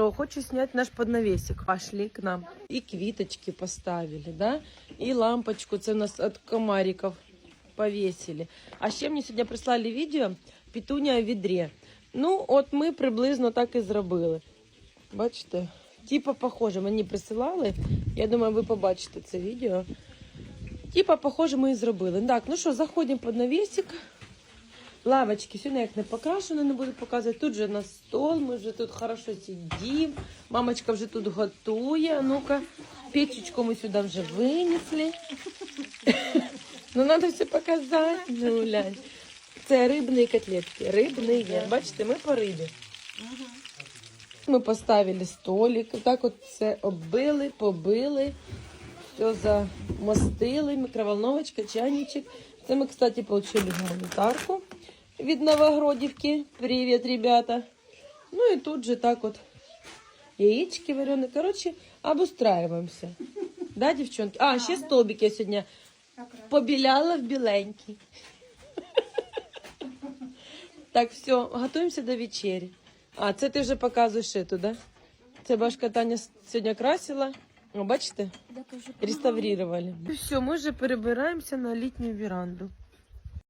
Хочу снять наш поднавесик. Пошли к нам. И квиточки поставили, да? И лампочку, це у нас от комариков повесили. А ще мені сьогодні прислали відео петуня в відрі. Ну, от ми приблизно так і зробили. Бачите? Типа похоже, мені присилали. Я думаю, ви побачите це відео. Типа, похоже, ми і зробили. Так, ну що, заходимо під навісик. Лавочки сьогодні як не покрашено, не буду показувати. Тут же на стол, ми вже тут хорошо сидимо. Мамочка вже тут готує. Ну-ка, печечку ми сюди вже винесли. Ну, треба все показати. Ну, глянь. Це рибні котлетки. Рибні. Бачите, ми по рибі. Ми поставили столик, так от все оббили, побили, все замостили, микроволновочка, чайничек. Це ми, кстати, получили гуманітарку від Новогродівки. Привіт, ребята. Ну і тут же так от яички варені. Коротше, обустраиваемся. Да, девчонки? А, ще столбик я сьогодні побіляла в біленький. Так, все, готуємося до вечері. А, це ти вже показуєш ету, да? Це башка Таня сьогодні красила. Бачите? Реставрировали. Все, ми вже перебираємося на літню веранду.